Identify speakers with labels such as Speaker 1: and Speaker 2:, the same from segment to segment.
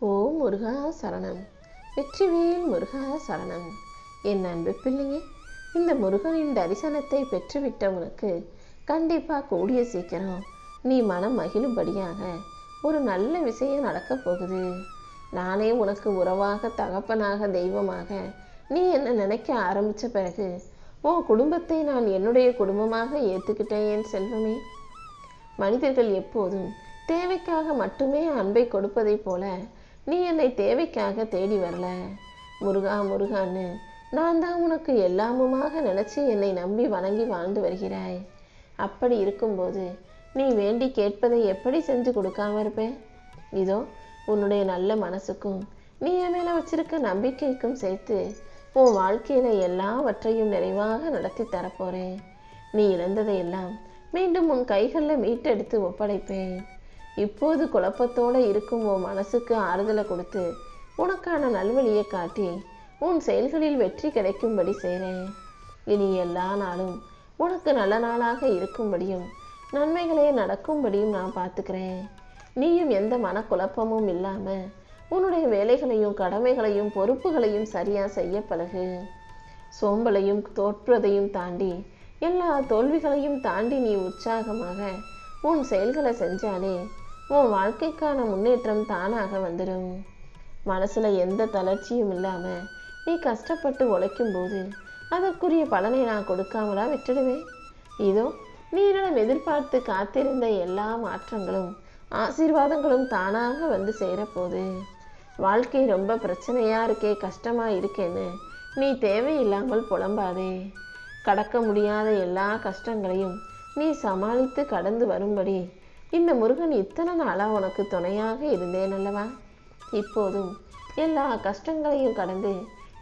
Speaker 1: ஓ முருகா சரணம். வெற்றிவேல் முருகா சரணம். என் அன்பு பிள்ளைங்க இந்த முருகனின் தரிசனத்தை பெற்றுவிட்டவனுக்கு கண்டிப்பாக கூடிய சீக்கிரம் நீ மனம் மகிழும்படியாக ஒரு நல்ல விஷயம் நடக்கப் போகுது. நானே உனக்கு உறவாக தகப்பனாக தெய்வமாக நீ என்ன நினைக்க ஆரம்பித்த பிறகு உன் குடும்பத்தை நான் என்னுடைய குடும்பமாக ஏற்றுக்கிட்டேன் என் செல்வமே. மனிதர்கள் எப்போதும் தேவைக்காக மட்டுமே அன்பை கொடுப்பதைப் போல நீ என்னை தேவைக்காக தேடி வரல. முருகா முருகான்னு நான் தான் உனக்கு எல்லாமுமாக நினச்சி என்னை நம்பி வணங்கி வாழ்ந்து வருகிறாய். அப்படி இருக்கும்போது நீ வேண்டி கேட்பதை எப்படி செஞ்சு கொடுக்காம இருப்பேன் இதோ உன்னுடைய நல்ல மனசுக்கும் நீ என் மேலே வச்சிருக்க நம்பிக்கைக்கும் சேர்த்து உன் வாழ்க்கையில எல்லாவற்றையும் நிறைவாக நடத்தி தரப்போறேன். நீ இழந்ததையெல்லாம் மீண்டும் உன் கைகளில் மீட்டெடுத்து ஒப்படைப்பேன். இப்போது குழப்பத்தோடு இருக்கும் உன் மனசுக்கு ஆறுதலை கொடுத்து உனக்கான நல்வழியை காட்டி உன் செயல்களில் வெற்றி கிடைக்கும்படி செய்கிறேன் இனி எல்லா நாளும் உனக்கு நல்ல நாளாக இருக்கும்படியும் நன்மைகளே நடக்கும்படியும் நான் பார்த்துக்கிறேன். நீயும் எந்த மனக்குழப்பமும் இல்லாமல் உன்னுடைய வேலைகளையும் கடமைகளையும் பொறுப்புகளையும் சரியாக செய்ய பழகு. சோம்பலையும் தோற்றுவதையும் தாண்டி எல்லா தோல்விகளையும் தாண்டி நீ உற்சாகமாக உன் செயல்களை செஞ்சாலே உன் வாழ்க்கைக்கான முன்னேற்றம் தானாக வந்துடும் மனசுல எந்த தளர்ச்சியும் இல்லாம நீ கஷ்டப்பட்டு உழைக்கும் போது அதற்குரிய பலனை நான் கொடுக்காமலா விட்டுடுவேன். இதோ நீ என்னிடம் எதிர்பார்த்து காத்திருந்த எல்லா மாற்றங்களும் ஆசீர்வாதங்களும் தானாக வந்து சேரப்போகுது. வாழ்க்கை ரொம்ப பிரச்சனையா இருக்கே கஷ்டமா இருக்கேன்னு நீ தேவையில்லாமல் புலம்பாதே. கடக்க முடியாத எல்லா கஷ்டங்களையும் நீ சமாளித்து கடந்து வரும்படி இந்த முருகன் இத்தனை நாளாக உனக்கு துணையாக இருந்தேன் அல்லவா? இப்போதும் எல்லா கஷ்டங்களையும் கடந்து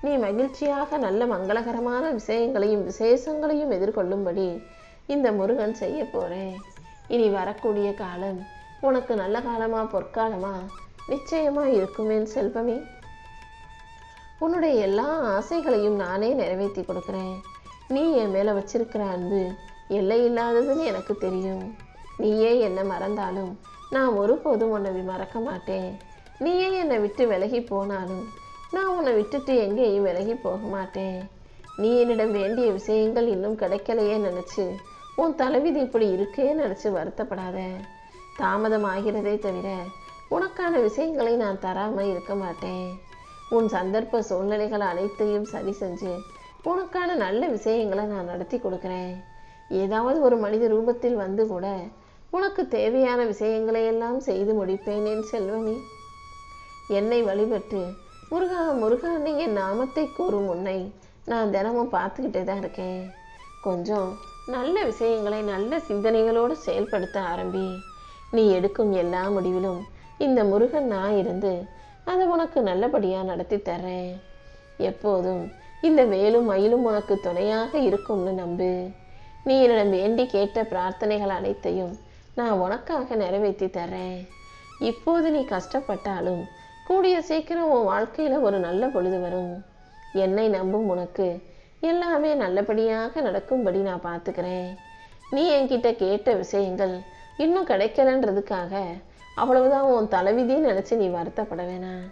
Speaker 1: நீ மகிழ்ச்சியாக நல்ல மங்களகரமான விஷயங்களையும் விசேஷங்களையும் எதிர்கொள்ளும்படி இந்த முருகன் செய்ய போகிறேன் இனி வரக்கூடிய காலம் உனக்கு நல்ல காலமா பொற்காலமா நிச்சயமா இருக்குமேன் செல்வமே. உன்னுடைய எல்லா ஆசைகளையும் நானே நிறைவேற்றி கொடுக்குறேன். நீ என் மேலே வச்சிருக்கிற அன்பு எல்லை இல்லாததுன்னு எனக்கு தெரியும். நீயே என்னை மறந்தாலும் நான் ஒருபோதும் உன்னை மறக்க மாட்டேன். நீயே என்னை விட்டு விலகி போனாலும் நான் உன்னை விட்டுட்டு எங்கேயும் விலகி போக மாட்டேன். நீ என்னிடம் வேண்டிய விஷயங்கள் இன்னும் கிடைக்கலையே நினச்சி உன் தலைவிதி இப்படி இருக்கே நினச்சி வருத்தப்படாத. தாமதம் ஆகிறதே தவிர உனக்கான விஷயங்களை நான் தராமல் இருக்க மாட்டேன். உன் சந்தர்ப்ப சூழ்நிலைகள் அனைத்தையும் சரி செஞ்சு உனக்கான நல்ல விஷயங்களை நான் நடத்தி கொடுக்குறேன். ஏதாவது ஒரு மனித ரூபத்தில் வந்து கூட உனக்கு தேவையான விஷயங்களை எல்லாம் செய்து முடிப்பேன் என் செல்வமே. என்னை வழிபட்டு முருகா முருகான்னு என் நாமத்தை கூறும் உன்னை நான் தினமும் பார்த்துக்கிட்டே தான் இருக்கேன். கொஞ்சம் நல்ல விஷயங்களை நல்ல சிந்தனைகளோடு செயல்படுத்த ஆரம்பி. நீ எடுக்கும் எல்லா முடிவிலும் இந்த முருகன் நான் இருந்து அதை உனக்கு நல்லபடியாக நடத்தி தர்றேன். எப்போதும் இந்த வேலும் மயிலும் உனக்கு துணையாக இருக்கும்னு நம்பு. நீ என்னிடம் வேண்டி கேட்ட பிரார்த்தனைகள் அனைத்தையும் நான் உனக்காக நிறைவேற்றி தர்றேன். இப்போது நீ கஷ்டப்பட்டாலும் கூடிய சீக்கிரம் உன் வாழ்க்கையில் ஒரு நல்ல பொழுது வரும். என்னை நம்பும் உனக்கு எல்லாமே நல்லபடியாக நடக்கும்படி நான் பார்த்துக்கிறேன். நீ என்கிட்ட கேட்ட விஷயங்கள் இன்னும் கிடைக்கலன்றதுக்காக அவ்வளவுதான் உன் தலைவிதின்னு நினச்சி நீ வருத்தப்பட வேணாம்.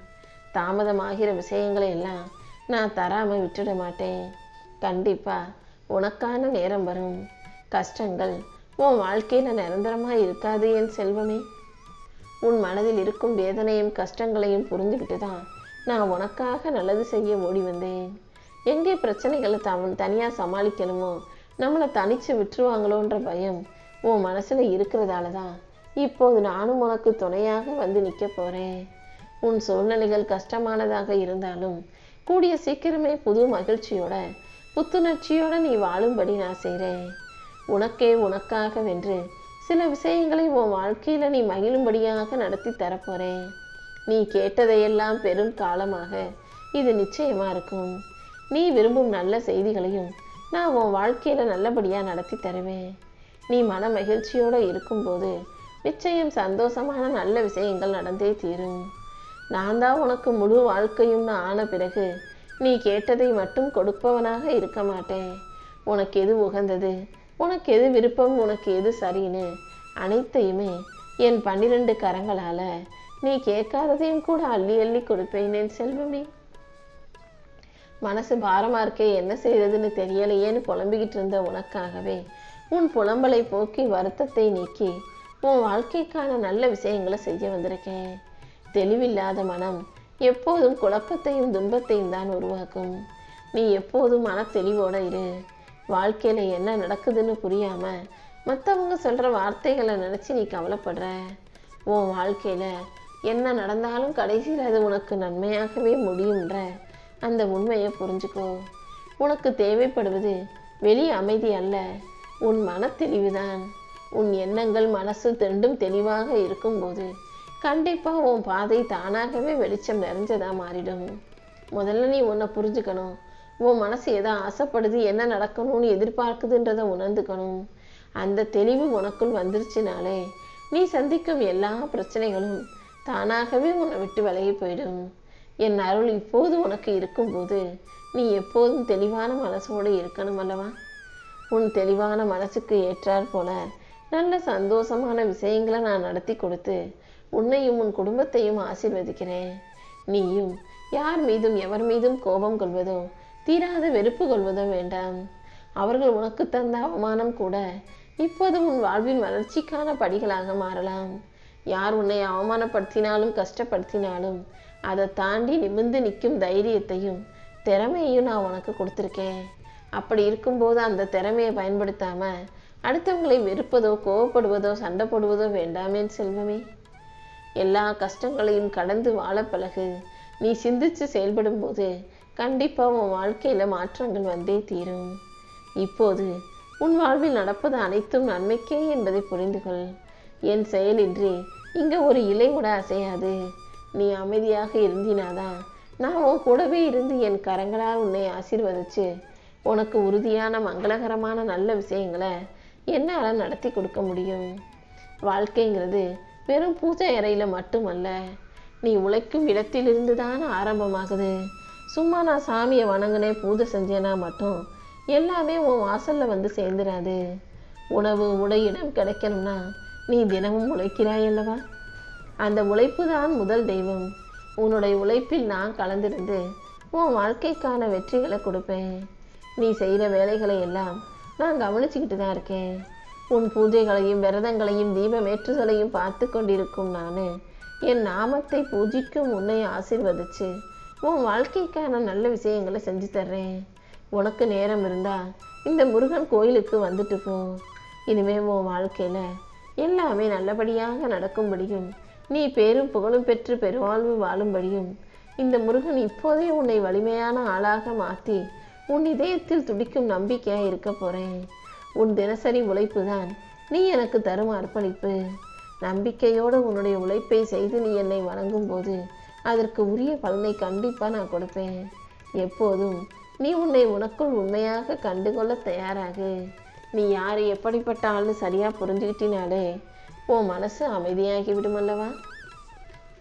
Speaker 1: தாமதமாகிற விஷயங்களை எல்லாம் நான் தராமல் விட்டுட மாட்டேன். கண்டிப்பாக உனக்கான நேரம் வரும். கஷ்டங்கள் உன் வாழ்க்கையில் நிரந்தரமாக இருக்காது என் செல்வமே. உன் மனதில் இருக்கும் வேதனையும் கஷ்டங்களையும் புரிந்துக்கிட்டு தான் நான் உனக்காக நல்லது செய்ய ஓடி வந்தேன். எங்கே பிரச்சனைகளை தவன் தனியாக சமாளிக்கணுமோ நம்மளை தனித்து விட்டுருவாங்களோன்ற பயம் உன் மனசில் இருக்கிறதால தான் இப்போது நானும் உனக்கு துணையாக வந்து நிற்க போகிறேன் உன் சூழ்நிலைகள் கஷ்டமானதாக இருந்தாலும் கூடிய சீக்கிரமே புது மகிழ்ச்சியோட புத்துணர்ச்சியோட நீ வாழும்படி நான் செய்கிறேன் உனக்கே உனக்காக வென்று சில விஷயங்களை உன் வாழ்க்கையில் நீ மகிழும்படியாக நடத்தி தரப்போறேன். நீ கேட்டதையெல்லாம் பெரும் காலமாக இது நிச்சயமா இருக்கும். நீ விரும்பும் நல்ல செய்திகளையும் நான் உன் வாழ்க்கையில் நல்லபடியாக நடத்தி தருவேன். நீ மன மகிழ்ச்சியோடு இருக்கும்போது நிச்சயம் சந்தோஷமான நல்ல விஷயங்கள் நடந்தே தீரும். நான் தான் உனக்கு முழு வாழ்க்கையும் ஆன பிறகு நீ கேட்டதை மட்டும் கொடுப்பவனாக இருக்க மாட்டேன். உனக்கு எது உகந்தது? உனக்கு எது விருப்பம் உனக்கு எது சரின்னு அனைத்தையுமே என் பன்னிரண்டு கரங்களால் நீ கேட்காததையும் கூட அள்ளி அள்ளி கொடுப்பேன் என் செல்வமே. மனசு பாரமா இருக்கே என்ன செய்யறதுன்னு தெரியலையேன்னு புலம்பிக்கிட்டு இருந்த உனக்காகவே உன் புலம்பலை போக்கி வருத்தத்தை நீக்கி உன் வாழ்க்கைக்கான நல்ல விஷயங்களை செய்ய வந்திருக்கேன். தெளிவில்லாத மனம் எப்போதும் குழப்பத்தையும் துன்பத்தையும் தான் உருவாக்கும். நீ எப்போதும் மன தெளிவோட இரு. வாழ்க்கையில் என்ன நடக்குதுன்னு புரியாமல் மற்றவங்க சொல்கிற வார்த்தைகளை நினச்சி நீ கவலைப்படுற. உன் வாழ்க்கையில் என்ன நடந்தாலும் கடைசியில் அது உனக்கு நன்மையாகவே முடியுன்ற அந்த உண்மையை புரிஞ்சுக்கோ. உனக்கு தேவைப்படுவது வெளி அமைதி அல்ல உன் மன தெளிவுதான் உன் எண்ணங்கள் மனசு ரெண்டும் தெளிவாக இருக்கும்போது கண்டிப்பாக உன் பாதை தானாகவே வெளிச்சம் நிறைஞ்சதாக மாறிடும். முதல்ல நீ உன்னை புரிஞ்சுக்கணும். உன் மனசு எதை ஆசைப்படுது என்ன நடக்கணும்னு எதிர்பார்க்குதுன்றதை உணர்ந்துக்கணும். அந்த தெளிவு உனக்குள் வந்துருச்சுனாலே நீ சந்திக்கும் எல்லா பிரச்சனைகளும் தானாகவே உன்னை விட்டு விலகி போயிடும். என் அருள் இப்போது உனக்கு இருக்கும்போது நீ எப்போதும் தெளிவான மனசோடு இருக்கணும் அல்லவா? உன் தெளிவான மனசுக்கு ஏற்றாற் போல நல்ல சந்தோஷமான விஷயங்களை நான் நடத்தி கொடுத்து உன்னையும் உன் குடும்பத்தையும் ஆசிர்வதிக்கிறேன். நீயும் யார் மீதும் எவர் மீதும் கோபம் கொள்வதோ தீராத வெறுப்பு கொள்வதும் வேண்டாம். அவர்கள் உனக்கு தந்த அவமானம் கூட இப்போது உன் வாழ்வின் வளர்ச்சிக்கான படிகளாக மாறலாம். யார் உன்னை அவமானப்படுத்தினாலும் கஷ்டப்படுத்தினாலும் அதை தாண்டி நிமிர்ந்து நிற்கும் தைரியத்தையும் திறமையையும் நான் உனக்கு கொடுத்துருக்கேன். அப்படி இருக்கும்போது அந்த திறமையை பயன்படுத்தாம அடுத்தவங்களை வெறுப்பதோ கோவப்படுவதோ சண்டை போடுவதோ வேண்டாமே செல்வமே. எல்லா கஷ்டங்களையும் கடந்து வாழ பழகு. நீ சிந்திச்சு செயல்படும் போது கண்டிப்பாக உன் வாழ்க்கையில் மாற்றங்கள் வந்தே தீரும். இப்போது உன் வாழ்வில் நடப்பது அனைத்தும் நன்மைக்கே என்பதை புரிந்து கொள். என் செயலின்றி இங்கே ஒரு இலை கூட அசையாது. நீ அமைதியாக இருந்தினாதான் நான் உன் கூடவே இருந்து என் கரங்களால் உன்னை ஆசீர்வதிச்சு உனக்கு உறுதியான மங்களகரமான நல்ல விஷயங்களை என்னால் நடத்தி கொடுக்க முடியும். வாழ்க்கைங்கிறது வெறும் பூஜை அறையில் மட்டுமல்ல நீ உழைக்கும் இடத்திலிருந்து தான் ஆரம்பமாகுது. சும்மா நான் சாமியை வணங்கினேன் பூஜை செஞ்சேனா மட்டும் எல்லாமே உன் வாசலில் வந்து சேர்ந்துடாது உணவு உடை இடம் கிடைக்கணும்னா நீ தினமும் உழைக்கிறாய் அல்லவா? அந்த உழைப்பு தான் முதல் தெய்வம். உன்னுடைய உழைப்பில் நான் கலந்திருந்து உன் வாழ்க்கைக்கான வெற்றிகளை கொடுப்பேன். நீ செய்கிற வேலைகளை எல்லாம் நான் கவனிச்சுக்கிட்டு தான் இருக்கேன். உன் பூஜைகளையும் விரதங்களையும் தீபமேற்றுதலையும் பார்த்து கொண்டிருக்கும் நான் என் நாமத்தை பூஜிக்கும் உன்னை ஆசீர்வதிச்சு உன் வாழ்க்கைக்கான நல்ல விஷயங்களை செஞ்சு தர்றேன். உனக்கு நேரம் இருந்தால் இந்த முருகன் கோயிலுக்கு வந்துட்டு போ. இனிமேல் உன் வாழ்க்கையில் எல்லாமே நல்லபடியாக நடக்கும்படியும் நீ பேரும் புகழும் பெற்று பெருவாழ்வு வாழும்படியும் இந்த முருகன் இப்போதே உன்னை வலிமையான ஆளாக மாற்றி உன் இதயத்தில் துடிக்கும் நம்பிக்கையாக இருக்க போகிறேன் உன் தினசரி உழைப்பு தான் நீ எனக்கு தரும் அர்ப்பணிப்பு. நம்பிக்கையோடு உன்னுடைய உழைப்பை செய்து நீ என்னை வணங்கும் போது அதற்கு உரிய பலனை கண்டிப்பாக நான் கொடுப்பேன். எப்போதும் நீ உன்னை உனக்குள் உண்மையாக கண்டுகொள்ள தயாராகு. நீ யார் எப்படிப்பட்ட ஆள்னு சரியாக புரிஞ்சுக்கிட்டினாலே உன் மனசு அமைதியாகி விடும் அல்லவா?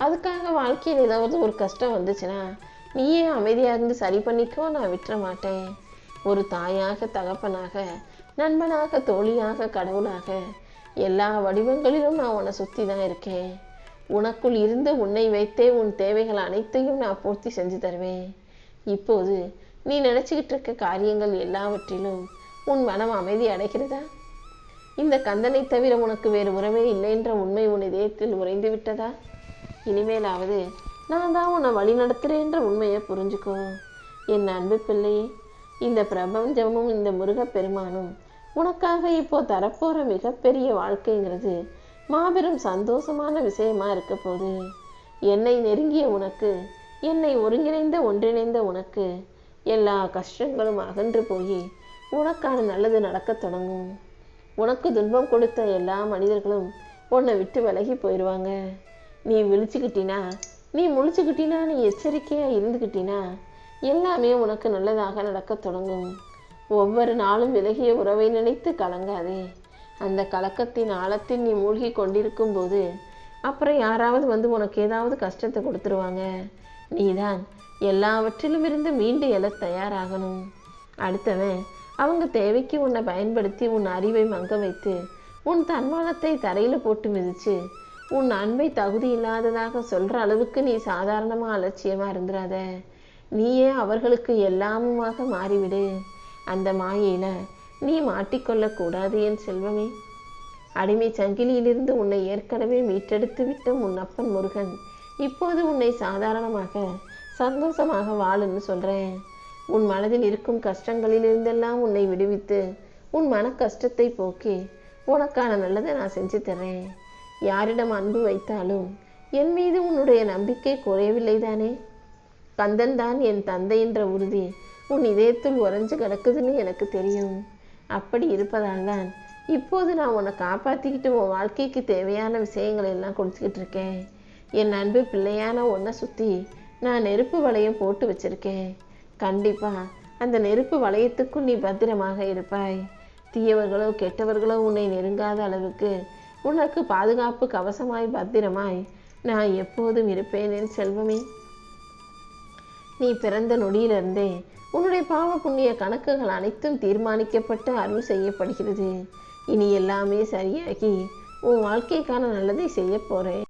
Speaker 1: அதுக்காக வாழ்க்கையில் ஏதாவது ஒரு கஷ்டம் வந்துச்சுன்னா நீயே அமைதியாக இருந்து சரி பண்ணிக்கோ நான் விட்டுற மாட்டேன். ஒரு தாயாக தகப்பனாக நண்பனாக தோழியாக கடவுளாக எல்லா வடிவங்களிலும் நான் உன்னை சுற்றி தான் இருக்கேன். உனக்குள் இருந்து உன்னை வைத்தே உன் தேவைகள் அனைத்தையும் நான் பூர்த்தி செஞ்சு தருவேன். இப்போது நீ நினச்சிக்கிட்டு இருக்க காரியங்கள் எல்லாவற்றிலும் உன் மனம் அமைதி அடைகிறதா? இந்த கந்தனை தவிர உனக்கு வேறு உறவே இல்லை என்ற உண்மை உன் இதயத்தில் உறைந்து விட்டதா? இனிமேலாவது நான் தான் உன்னை வழி நடத்துகிறேன்ற உண்மையை புரிஞ்சுக்கோ. என் அன்பு பிள்ளையே இந்த பிரபஞ்சமும் இந்த முருகப்பெருமானும் உனக்காக இப்போ தரப்போற மிகப்பெரிய வாழ்க்கைங்கிறது மாபெரும் சந்தோஷமான விஷயமா இருக்க போது என்னை நெருங்கிய உனக்கு என்னை ஒருங்கிணைந்த ஒன்றிணைந்த உனக்கு எல்லா கஷ்டங்களும் அகன்று போய் உனக்கான நல்லது நடக்கத் தொடங்கும். உனக்கு துன்பம் கொடுத்த எல்லா மனிதர்களும் உன்னை விட்டு விலகி போயிடுவாங்க நீ விழிச்சுக்கிட்டினா நீ முழிச்சுக்கிட்டினா நீ எச்சரிக்கையாக இருந்துக்கிட்டினா எல்லாமே உனக்கு நல்லதாக நடக்கத் தொடங்கும். ஒவ்வொரு நாளும் விலகிய உறவை நினைத்து கலங்காதே. அந்த கலக்கத்தின் ஆழத்தில் நீ மூழ்கி கொண்டிருக்கும் போது அப்புறம் யாராவது வந்து உனக்கு ஏதாவது கஷ்டத்தை கொடுத்துருவாங்க. நீதான் எல்லாவற்றிலும் இருந்து மீண்டு எழ தயாராகணும். அடுத்தவன் அவங்க தேவைக்கு உன்னை பயன்படுத்தி உன் அறிவை மங்க வைத்து உன் தன்மானத்தை தரையில் போட்டு மிதிச்சு உன் அன்பை தகுதி இல்லாததாக சொல்கிற அளவுக்கு நீ சாதாரணமாக அலட்சியமாக இருந்துடாத நீயே அவர்களுக்கு எல்லாமுமாக மாறிவிடு. அந்த மாயையில் நீ மாட்டிக்கொள்ளக்கூடாது என் செல்வமே. அடிமை சங்கிலியிலிருந்து உன்னை ஏற்கனவே மீட்டெடுத்து விட்ட உன் அப்பன் முருகன் இப்போது உன்னை சாதாரணமாக சந்தோஷமாக வாழுன்னு சொல்றேன். உன் மனதில் இருக்கும் கஷ்டங்களிலிருந்தெல்லாம் உன்னை விடுவித்து உன் மன கஷ்டத்தை போக்கி உனக்கான நல்லதை நான் செஞ்சு தர்றேன். யாரிடம் அன்பு வைத்தாலும் என் மீது உன்னுடைய நம்பிக்கை குறையவில்லை தானே கந்தன் தான் என் தந்தை என்ற உறுதி உன் இதயத்தில் உறைஞ்சு கிடக்குதுன்னு எனக்கு தெரியும். அப்படி இருப்பதால் தான் இப்போது நான் உன்னை காப்பாற்றிக்கிட்டு உன் வாழ்க்கைக்கு தேவையான விஷயங்களை எல்லாம் கொடுத்துக்கிட்டு இருக்கேன். என் அன்பு பிள்ளையான உன்னை சுற்றி நான் நெருப்பு வளையம் போட்டு வச்சிருக்கேன். கண்டிப்பாக அந்த நெருப்பு வளையத்துக்கும் நீ பத்திரமாக இருப்பாய். தீயவர்களோ கெட்டவர்களோ உன்னை நெருங்காத அளவுக்கு உனக்கு பாதுகாப்பு கவசமாய் பத்திரமாய் நான் எப்போதும் இருப்பேன் என் செல்வமே. நீ பிறந்த நொடியிலிருந்தே உன்னுடைய பாவ புண்ணிய கணக்குகள் அனைத்தும் தீர்மானிக்கப்பட்டு அருள் செய்யப்படுகிறது. இனி எல்லாமே சரியாகி உன் வாழ்க்கைக்கான நல்லதை செய்ய போறேன்.